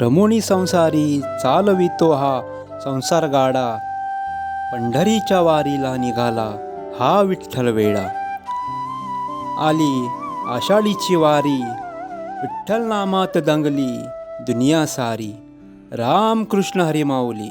रमोणी संसारी चालवितो हा संसार गाडा पंढरीच्या वारीला निघाला हा विठ्ठल वेळा आली आषाढीची वारी विठ्ठल नामात दंगली दुनिया सारी राम कृष्ण हरिमाऊली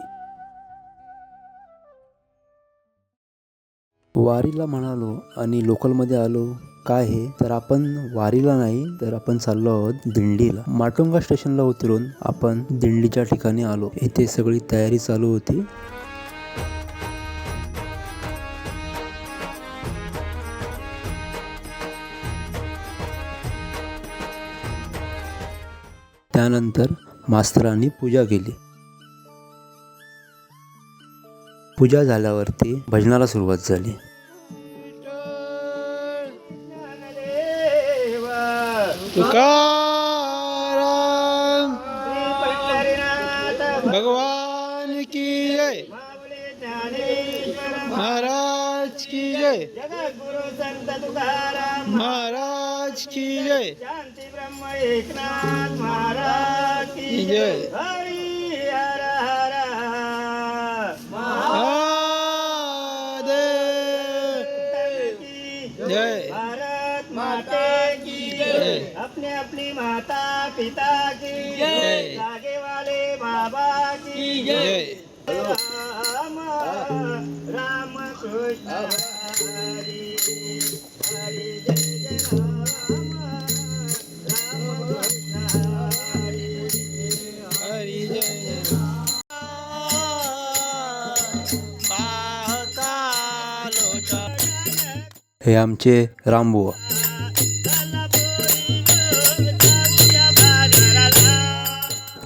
वारीला म्हणालो आणि लोकलमध्ये आलो. काय हे तर आपण वारीला नाही तर आपण चाललो आहोत दिंडीला. माटुंगा स्टेशनला उतरून आपण दिंडीच्या ठिकाणी आलो. इथे सगळी तयारी चालू होती. त्यानंतर मास्तरांनी पूजा केली. पूजा झाल्यावरती भजनाला सुरुवात झाली. तुकाराम। भगवान की जय। महाराज की जय। महाराज की जय। शांती ब्रह्म एकनाथ महाराज की जय। अपने अपनी माता पिता की। जय। जागे वाले बाबा की। जय। राम राम कृष्ण हरी हरी जय जय राम राम कृष्ण हरी हरी जय जय। हे आमचे रामबुवा.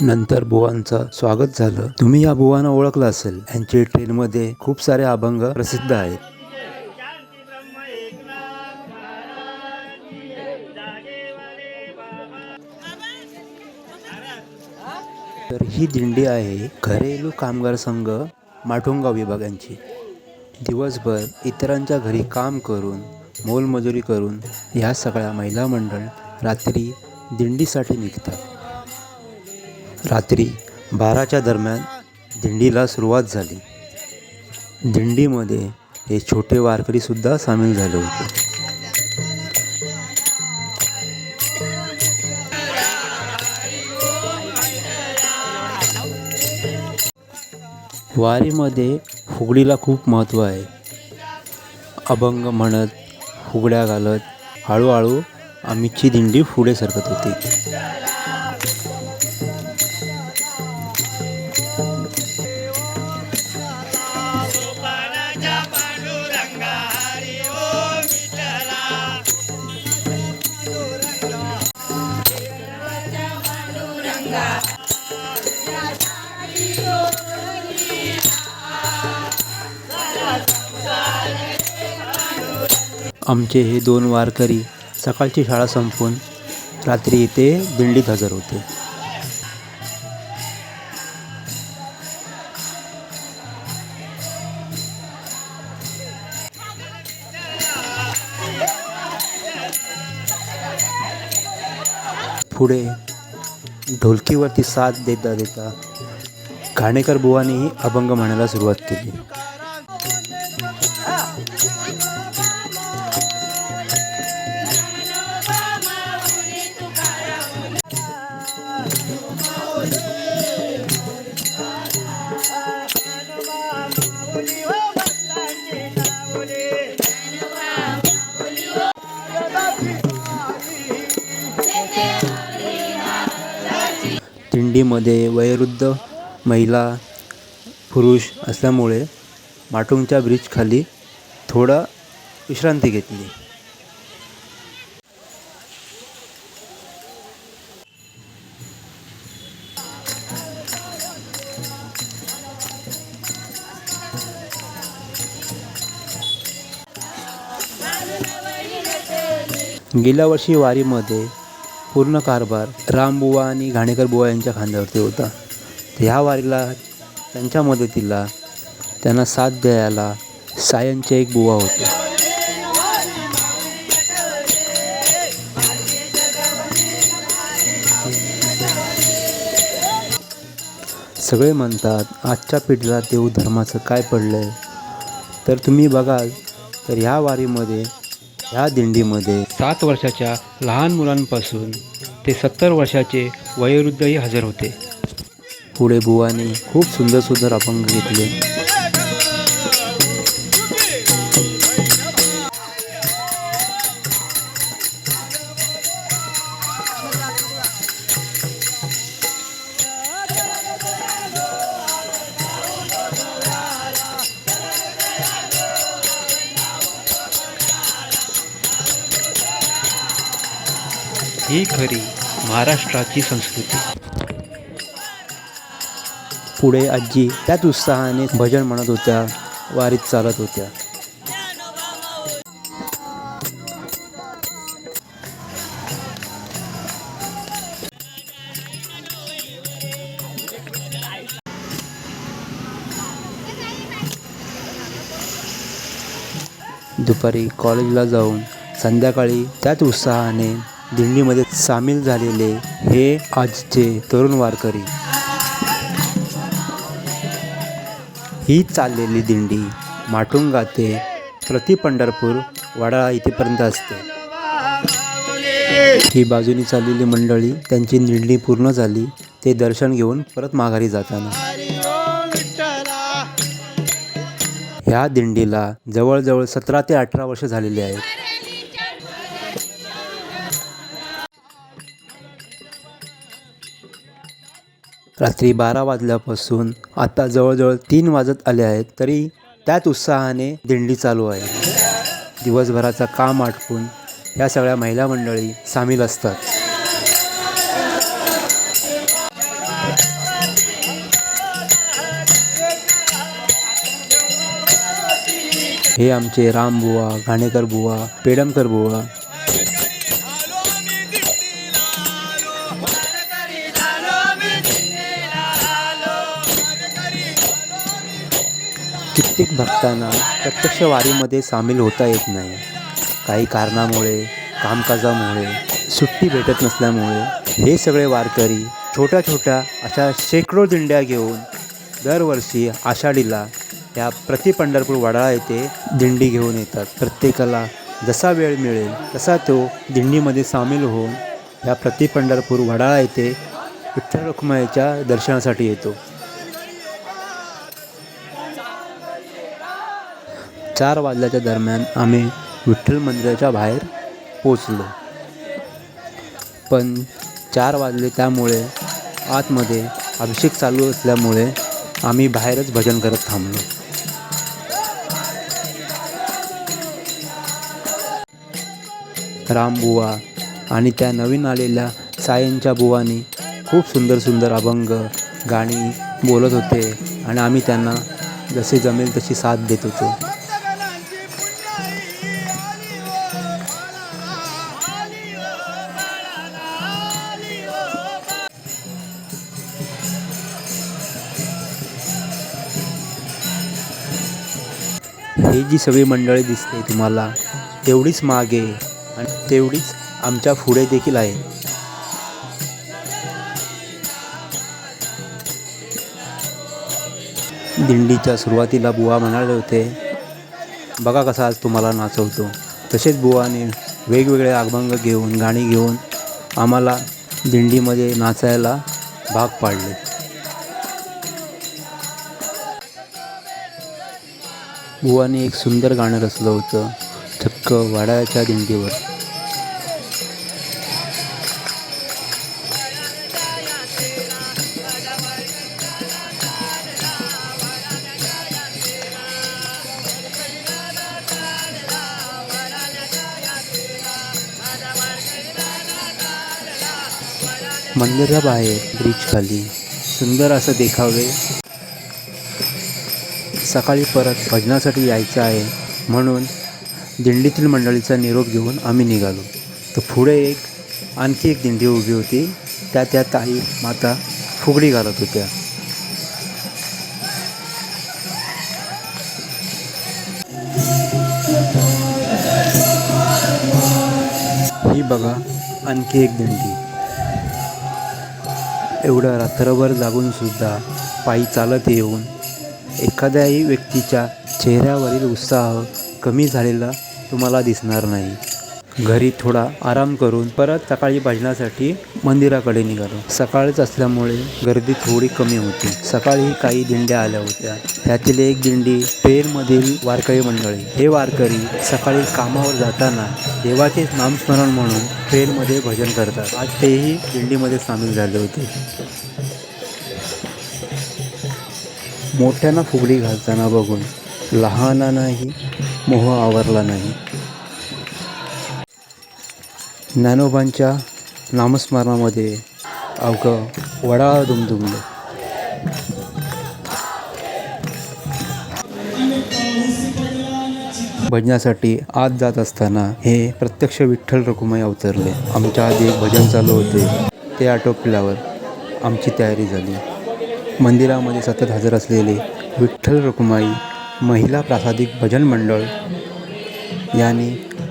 नंतर बुवांचं स्वागत झालं. तुम्ही या बुवांना ओळखलं असेल. यांचे ट्रेनमध्ये खूप सारे अभंग प्रसिद्ध आहेत. तर ही दिंडी आहे घरेलू कामगार संघ माटुंगा विभागांची दिवसभर इतरांच्या घरी काम करून मोलमजुरी करून ह्या सगळ्या महिला मंडळ रात्री दिंडीसाठी निघतात. रात्री बाराच्या दरम्यान दिंडीला सुरुवात झाली. दिंडीमध्ये हे छोटे वारकरीसुद्धा सामील झाले होते. वारीमध्ये फुगडीला खूप महत्त्व आहे. अभंग म्हणत फुगड्या घालत हळूहळू आम्हीची दिंडी पुढे सरकत होती. आमचे हे दोन वारकरी सकाळची शाळा संपवून रात्री इथे दिंडीत हजर होते. पुढे ढोलकीवरती साथ देता देता घाणेकर बुवानेही अभंग म्हणायला सुरुवात केली. दिंडीमध्ये वयोवृद्ध महिला पुरुष असल्यामुळे माटुंगच्या ब्रिजखाली थोडा विश्रांती घेतली. गेल्या वर्षी वारीमध्ये पूर्ण कारभार रामबुवा आणि घाणेकर बुवा यांच्या खांद्यावरती होता. तर ह्या वारीला त्यांच्या मदतीला त्यांना साथ द्यायला सायनचे एक बुवा होते. सगळे म्हणतात आजच्या पिढीला देव धर्माचं काय पडलं आहे तर तुम्ही बघाल तर ह्या वारीमध्ये ह्या दिंडीमध्ये सात वर्षाच्या लहान मुलांपासून ते सत्तर वर्षाचे वयोवृद्धही हजर होते. पुढे बुवाने खूप सुंदर सुंदर अभंग घेतले. ही खरी महाराष्ट्राची संस्कृती. पुढे आजी त्याच उत्साहाने भजन म्हणत होत्या वारीत चालत होत्या. दुपारी कॉलेजला जाऊन संध्याकाळी त्याच उत्साहाने दिंडीमध्ये सामील झालेले हे आजचे तरुण वारकरी. ही चाललेली दिंडी माटुंगा ते प्रति पंढरपूर वडाळा इथेपर्यंत असते. ही बाजूनी चाललेली मंडळी त्यांची दिंडी पूर्ण झाली ते दर्शन घेऊन परत माघारी जाताना. ह्या दिंडीला जवळजवळ सतरा ते अठरा वर्ष झालेली आहेत. रात्री बारा वाजल्यापासून आता जवळजवळ तीन वाजत आले आहेत तरी त्याच उत्साहाने दिंडी चालू आहे. दिवसभराचं काम आटपून या सगळ्या महिला मंडळी सामील असतात. हे आमचे रामबुवा घाणेकर बुवा पेडमकर बुवा प्रत्येक भक्तांना प्रत्यक्ष वारीमध्ये सामील होता येत नाही. काही कारणामुळे कामकाजामुळे सुट्टी भेटत नसल्यामुळे हे सगळे वारकरी छोट्या छोट्या अशा शेकडो दिंड्या घेऊन दरवर्षी आषाढीला या प्रति पंढरपूर वडाळा येथे दिंडी घेऊन येतात. प्रत्येकाला जसा वेळ मिळेल तसा तो दिंडीमध्ये सामील होऊन या प्रति पंढरपूर वडाळा येथे विठ्ठल रुक्माईच्या दर्शनासाठी येतो. चार वाजल्याच्या दरम्यान आम्ही विठ्ठल मंदिराच्या बाहेर पोचलो. पण चार वाजले त्यामुळे आतमध्ये अभिषेक चालू असल्यामुळे आम्ही बाहेरच भजन करत थांबलो. रामबुवा आणि त्या नवीन आलेल्या सायनच्या बुवानी खूप सुंदर सुंदर अभंग गाणी बोलत होते आणि आम्ही त्यांना जसे जमेल तशी साथ देत होतो. जी सगळी मंडळी दिसते तुम्हाला तेवढीच मागे आणि तेवढीच आमच्या पुढे देखील आहे. दिंडीच्या सुरुवातीला बुवा म्हणाले होते बघा कसा आज तुम्हाला नाचवतो. तसेच बुवाने वेगवेगळे अभंग घेऊन गाणी घेऊन आम्हाला दिंडीमध्ये नाचायला भाग पाडले. बुवाने एक सुंदर गाणं रचलं होतं चक्क वाड्याच्या दिंडीवर. मंदिराबाहेर ब्रिज खाली. सुंदर असं देखावे. सकाळी परत भजनासाठी यायचं आहे म्हणून दिंडीतील मंडळीचा निरोप घेऊन आम्ही निघालो. तर पुढे एक आणखी एक दिंडी उभी होती. त्या त्या ताई माता फुगडी घालत होत्या. ही बघा आणखी एक दिंडी. एवढं रात्रभर जागूनसुद्धा पायी चालत येऊन एखाद्याही व्यक्तीच्या चेहऱ्यावरील उत्साह कमी झालेला तुम्हाला दिसणार नाही. घरी थोडा आराम करून परत सकाळी भजनासाठी मंदिराकडे निघालो. सकाळच असल्यामुळे गर्दी थोडी कमी होती. सकाळी काही दिंड्या आल्या होत्या. त्यातील एक दिंडी पेरमधील वारकरी मंडळी. हे वारकरी सकाळी कामावर जाताना देवाचे नामस्मरण म्हणून ट्रेनमध्ये भजन करतात. आज तेही दिंडीमध्ये सामील झाले होते. मोठ्यांना फुगडी घालताना बघून लहानांनाही मोह आवरला नाही. ज्ञानोबांच्या नामस्मरणामध्ये अवघं वडा दुमदुमलं. भजनासाठी आत जात असताना हे प्रत्यक्ष विठ्ठल रखुमाई अवतरले. आमच्या आधी एक भजन चालू होते ते आटोपल्यावर आमची तयारी झाली. मंदिरामध्ये सतत हजर असलेले विठ्ठल रखुमाई महिला प्रासादिक भजन मंडळ यांनी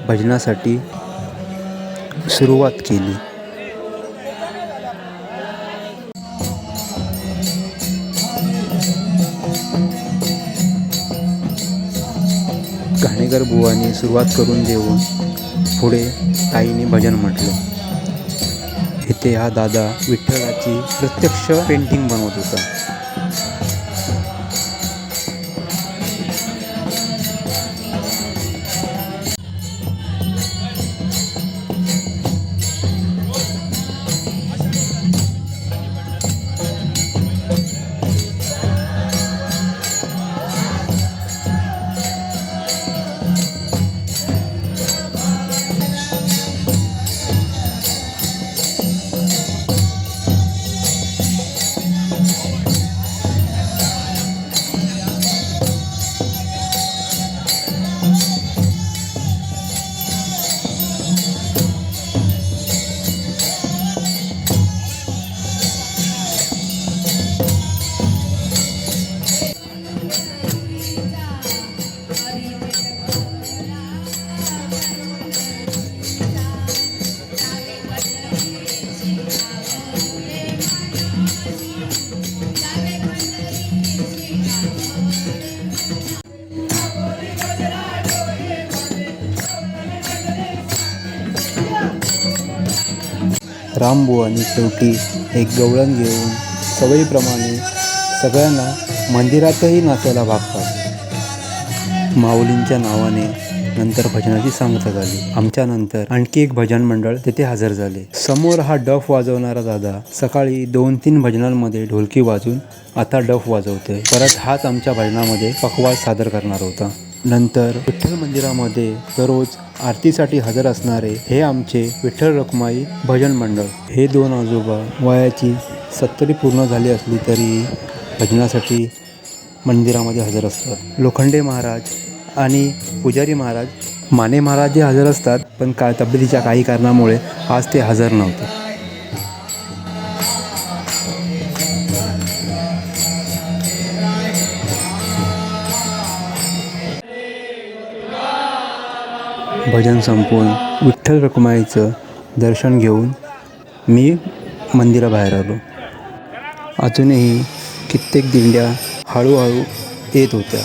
भजनासाठी सुरुवात केली. घाणेकर बुवांनी सुरुवात करून देऊन पुढे ताईने भजन म्हटलं. इथे हा दादा विठ्ठलाची प्रत्यक्ष पेंटिंग बनवत होता. Thank you. रामबुवांनी शेवटी एक गवळण घेऊन सवयीप्रमाणे सगळ्यांना मंदिरातही नाचायला भाग पाडले. माऊलींच्या नावाने नंतर भजनाची सांगता झाली. आमच्यानंतर आणखी एक भजन मंडळ तिथे हजर झाले. समोर हा डफ वाजवणारा दादा सकाळी दोन तीन भजनांमध्ये ढोलकी वाजून आता डफ वाजवतोय. परत हाच आमच्या भजनामध्ये पकवाज सादर करणार होता. नंतर विठ्ठल मंदिरामध्ये दररोज आरतीसाठी हजर असणारे हे आमचे विठ्ठल रखुमाई भजन मंडळ. हे दोन आजोबा वयाची सत्तरी पूर्ण झाली असली तरी भजनासाठी मंदिरामध्ये हजर असतात. लोखंडे महाराज आणि पुजारी महाराज माने महाराज जे हजर असतात पण का तब्येतीच्या काही कारणामुळे आज ते हजर नव्हते. भजन संपवून विठ्ठल रखुमाईचं दर्शन घेऊन मी मंदिराबाहेर आलो. अजूनही कित्येक दिंड्या हळूहळू येत होत्या.